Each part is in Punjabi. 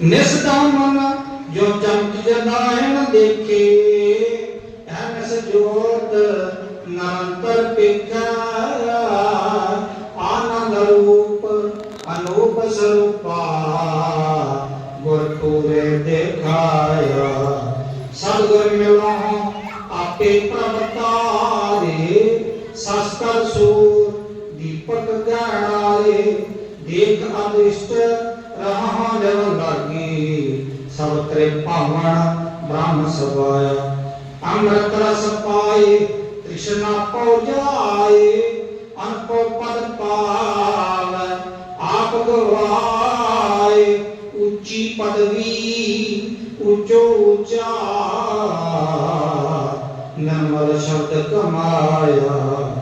ਨਿਸਦਾ ਮਨ, ਜੋ ਚਮਕ ਜਨਾਇਣ ਦੇਖੇ। ਐਨਸ ਜੋਤ ਨੰਤਰ ਪਿਖਿਆ ਆਨੰਦ ਰੂਪ, ਅਨੂਪ ਸਰੂਪਾ। ਗੁਰ ਪੂਰੇ ਦੇਖਾਇਆ। ਸਤਿਗੁਰ ਮਿਲੋ ਆਪੇ ਪ੍ਰਵਤਾਰੇ ਸਸਤਰ ਸੂਰ ਦੀਪਕ ਗਾਣਾਰੇ ਦੇਖ ਅਦਿਸ਼ਟ ਰਹਾ ਜਨ ਲਾਗੀ, ਸਭ ਤਰੇ ਭਾਵਨ ਬ੍ਰਹਮ ਸਵਾਇਆ। ਅੰਮ੍ਰਿਤ ਰਸ ਪਾਏ, ਤ੍ਰਿਸ਼ਨਾ ਪਉ ਜਾਏ ਅਨਪੋ ਪਦ ਪਾਵ, ਆਪ ਗਵਾਏ। ਉੱਚੀ ਪਦਵੀ ਉੱਚੋ ਉੱਚਾ, ਨਰਮਲ ਸ਼ਬਦ ਕਮਾਇਆ।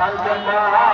Al-Jannah